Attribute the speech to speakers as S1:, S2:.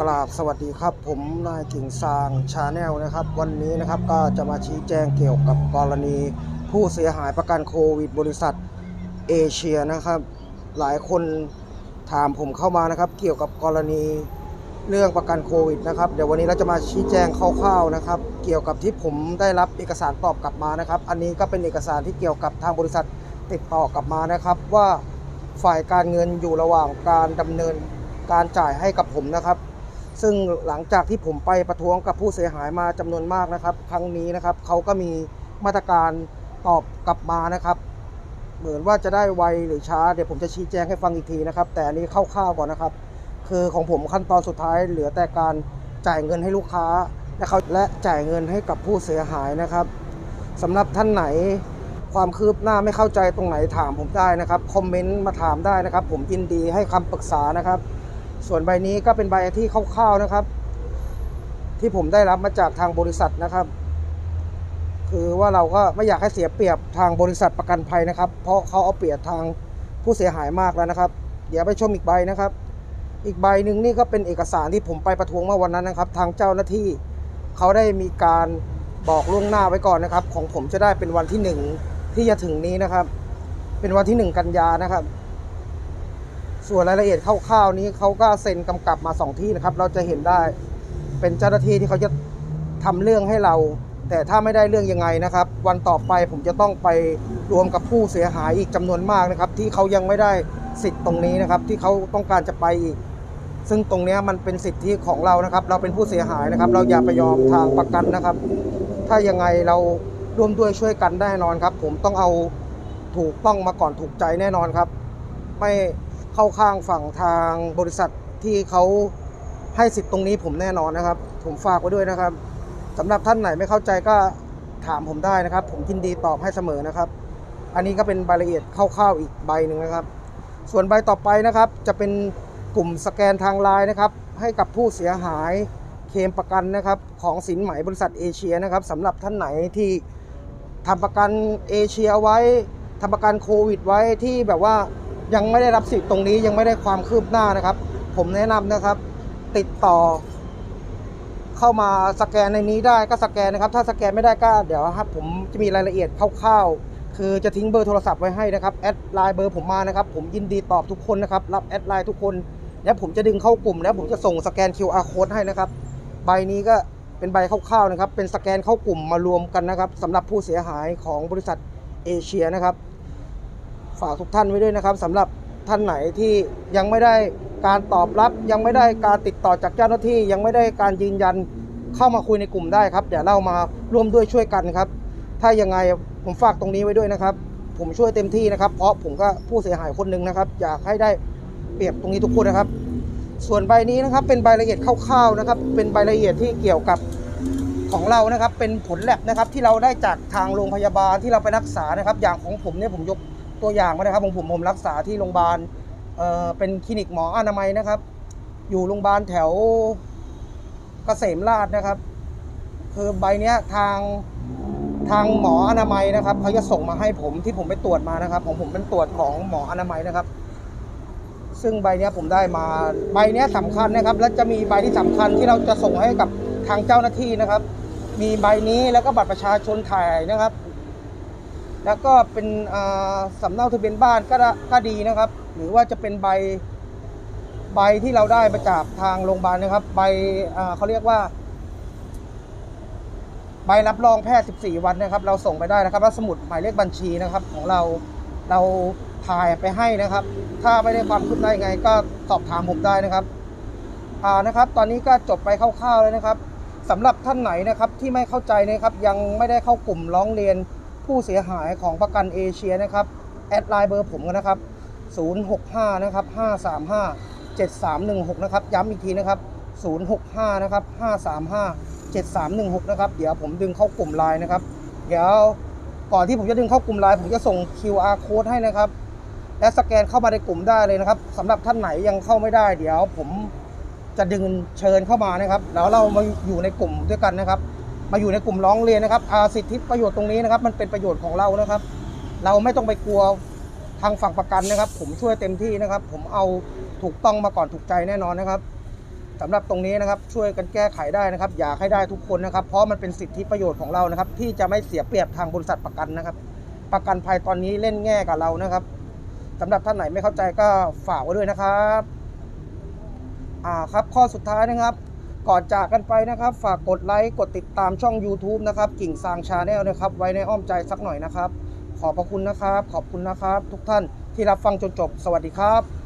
S1: กราบสวัสดีครับ ผมนายกิ่งซางชาแนลนะครับ วันนี้นะครับก็จะมาชี้แจงเกี่ยวกับกรณี ผู้เสียหายประกันโควิด บริษัทเอเชียนะครับ หลายคนถามผมเข้ามานะครับ เกี่ยวกับกรณีเรื่องประกันโควิดนะครับ เดี๋ยววันนี้เราจะมาชี้แจงคร่าวๆนะครับ เกี่ยวกับที่ผมได้รับเอกสารตอบกลับมานะครับ อันนี้ก็เป็นเอกสารที่เกี่ยวกับทางบริษัทติดต่อกลับมานะครับ ว่าฝ่ายการเงินอยู่ระหว่างการดำเนินการจ่ายให้กับผมนะครับ ซึ่งหลังจากที่ผมไปประท้วงกับผู้เสียหายมาจำนวนมากนะครับ ครั้งนี้นะครับเขาก็มีมาตรการตอบกลับมานะครับ เหมือนว่าจะได้ไวหรือช้า เดี๋ยวผมจะชี้แจงให้ฟังอีกทีนะครับ แต่อันนี้คร่าวๆก่อนนะครับ คือของผมขั้นตอนสุดท้ายเหลือแต่การจ่ายเงินให้ลูกค้าและเขาและจ่ายเงินให้กับผู้เสียหายนะครับสำหรับท่านไหนความคืบหน้าไม่เข้าใจตรงไหนถามผมได้นะครับ คอมเมนต์มาถามได้นะครับ ผมยินดีให้คำปรึกษานะครับ ส่วนใบนี้ก็เป็นใบที่คร่าวๆนะครับ ที่ผมได้รับมาจากทางบริษัทนะครับ คือว่าเราก็ไม่อยากให้เสียเปรียบทางบริษัทประกันภัยนะครับ เพราะเขาเอาเปรียบทางผู้เสียหายมากแล้วนะครับ เดี๋ยวไปชมอีกใบนะครับ อีกใบหนึ่งนี่ก็เป็นเอกสารที่ผมไปประท้วงเมื่อวันนั้นนะครับ ทางเจ้าหน้าที่เขาได้มีการบอกล่วงหน้าไว้ก่อนนะครับ ของผมจะได้เป็นวันที่หนึ่งที่จะถึงนี้นะครับ เป็นวันที่หนึ่งกันยานะครับ ส่วนรายละเอียดคร่าวๆนี้เขาก็เซ็นกำกับมาสองที่นะครับ เราจะเห็นได้เป็นเจ้าหน้าที่ที่เขาจะทำเรื่องให้เรา แต่ถ้าไม่ได้เรื่องยังไงนะครับ วันต่อไปผมจะต้องไปรวมกับผู้เสียหายอีกจำนวนมากนะครับ ที่เขายังไม่ได้สิทธิ์ตรงนี้นะครับ ที่เขาต้องการจะไปอีก ซึ่งตรงนี้มันเป็นสิทธิของเรานะครับ เราเป็นผู้เสียหายนะครับ เราอย่าไปยอมทางประกันนะครับ ถ้ายังไงเราร่วมด้วยช่วยกันแน่นอนครับ ผมต้องเอาถูกต้องมาก่อนถูกใจแน่นอนครับ ไม่ เข้าข้างฝั่งทางบริษัทที่เขาให้สิทธิ์ตรงนี้ผมแน่นอนนะครับ ผมฝากไว้ด้วยนะครับสำหรับท่านไหนไม่เข้าใจก็ถามผมได้นะครับ ผมยินดีตอบให้เสมอนะครับ อันนี้ก็เป็นรายละเอียดคร่าวๆอีกใบหนึ่งนะครับ ส่วนใบต่อไปนะครับ จะเป็นกลุ่มสแกนทางไลน์นะครับ ให้กับผู้เสียหายเคมประกันนะครับของสินไหมบริษัทเอเชียนะครับสำหรับท่านไหนที่ทำประกันเอเชียไว้ทำประกันโควิดไว้ที่แบบว่า ยังไม่ได้รับสิทธิ์ตรงนี้ยังไม่ได้ความคืบหน้านะครับ ผมแนะนำนะครับ ติดต่อ เข้ามาสแกนในนี้ได้ก็สแกนนะครับ ถ้าสแกนไม่ได้ก็เดี๋ยวครับผมจะมีรายละเอียดคร่าวๆคือจะทิ้งเบอร์โทรศัพท์ไว้ให้นะครับแอดไลน์เบอร์ผมมานะครับ ผมยินดีตอบทุกคนนะครับ รับแอดไลน์ทุกคนแล้วผมจะดึงเข้ากลุ่ม แล้วผมจะส่งสแกน QR code ให้นะครับ ใบนี้ก็เป็นใบคร่าวๆนะครับ เป็นสแกนเข้ากลุ่มมารวมกันนะครับสำหรับผู้เสียหายของบริษัทเอเชียนะครับ ฝากทุกท่านไว้ด้วยนะครับสำหรับท่านไหนที่ยังไม่ได้การตอบรับ ยังไม่ได้การติดต่อจากเจ้าหน้าที่ ยังไม่ได้การยืนยันเข้ามาคุยในกลุ่มได้ครับ เดี๋ยวเรามาร่วมด้วยช่วยกันครับ ถ้ายังไงผมฝากตรงนี้ไว้ด้วยนะครับ ผมช่วยเต็มที่นะครับ เพราะผมก็ผู้เสียหายคนหนึ่งนะครับ อยากให้ได้เปรียบตรงนี้ทุกคนนะครับ ส่วนใบนี้นะครับเป็นใบละเอียดคร่าวๆนะครับ เป็นใบละเอียดที่เกี่ยวกับของเรานะครับ เป็นผลแลบนะครับที่เราได้จากทางโรงพยาบาลที่เราไปรักษานะครับ อย่างของผมเนี่ยผมยก ตัวอย่างมานะครับของผมผมรักษาที่โรงพยาบาลเอ่อเป็นคลินิกหมออนามัยนะครับ อยู่โรงพยาบาลแถวเกษมราชนะครับ คือใบเนี้ยทางทางหมออนามัยนะครับเขาจะส่งมาให้ผมที่ผมไปตรวจมานะครับ ของผมเป็นตรวจของหมออนามัยนะครับ ซึ่งใบเนี้ยผมได้มาใบเนี้ยสำคัญนะครับ และจะมีใบที่สำคัญที่เราจะส่งให้กับทางเจ้าหน้าที่นะครับ มีใบนี้แล้วก็บัตรประชาชนถ่ายนะครับ แล้วก็เป็นสำเนาทะเบียนบ้านก็ด้ก็ดีนะครับ หรือว่าจะเป็นใบใบที่เราได้มาจากทางโรงพยาบาลนะครับ ใบเขาเรียกว่า ใบรับรองแพทย์ 14 วันนะครับ เราส่งไปได้นะครับแล้วสมุดหมายเลขบัญชีนะครับ ของเราเราถ่ายไปให้นะครับ ถ้าไม่ได้ความคืบหน้ายังไง ก็สอบถามผมได้นะครับอ่านะครับ ตอนนี้ก็จบไปคร่าวๆเลยนะครับสำหรับท่านไหนนะครับที่ไม่เข้าใจนะครับ ยังไม่ได้เข้ากลุ่มร้องเรียน ผู้เสียหายของประกันเอเชียนะครับ แอดไลน์เบอร์ผมกันนะครับ 065 นะครับ 535 7316 นะครับ ย้ำอีกทีนะครับ 065 นะครับ 535 7316 นะครับ เดี๋ยวผมดึงเข้ากลุ่มไลน์นะครับ เดี๋ยวก่อนที่ผมจะดึงเข้ากลุ่มไลน์ผมจะส่ง QR code ให้นะครับ และสแกนเข้ามาในกลุ่มได้เลยนะครับสำหรับท่านไหนยังเข้าไม่ได้ เดี๋ยวผมจะดึงเชิญเข้ามานะครับ แล้วเรามาอยู่ในกลุ่มด้วยกันนะครับ มาอยู่ในกลุ่มร้องเรียนนะครับสิทธิประโยชน์ตรงนี้นะครับ มันเป็นประโยชน์ของเรานะครับ เราไม่ต้องไปกลัวทางฝั่งประกันนะครับ ผมช่วยเต็มที่นะครับ ผมเอาถูกต้องมาก่อนถูกใจแน่นอนนะครับสำหรับตรงนี้นะครับช่วยกันแก้ไขได้นะครับ อยากให้ได้ทุกคนนะครับ เพราะมันเป็นสิทธิประโยชน์ของเรานะครับ ที่จะไม่เสียเปรียบทางบริษัทประกันนะครับ ประกันภัยตอนนี้เล่นแง่กับเรานะครับสำหรับท่านไหนไม่เข้าใจก็ฝากไว้ด้วยนะครับ อ่าครับ ข้อสุดท้ายนะครับ ก่อนจากกันไปนะครับ ฝากกดไลค์กดติดตามช่อง YouTube นะครับ กิ่งซางชาแนลนะครับ ไว้ในอ้อมใจสักหน่อยนะครับ ขอบพระคุณนะครับ ขอบคุณนะครับ ทุกท่านที่รับฟังจนจบ สวัสดีครับ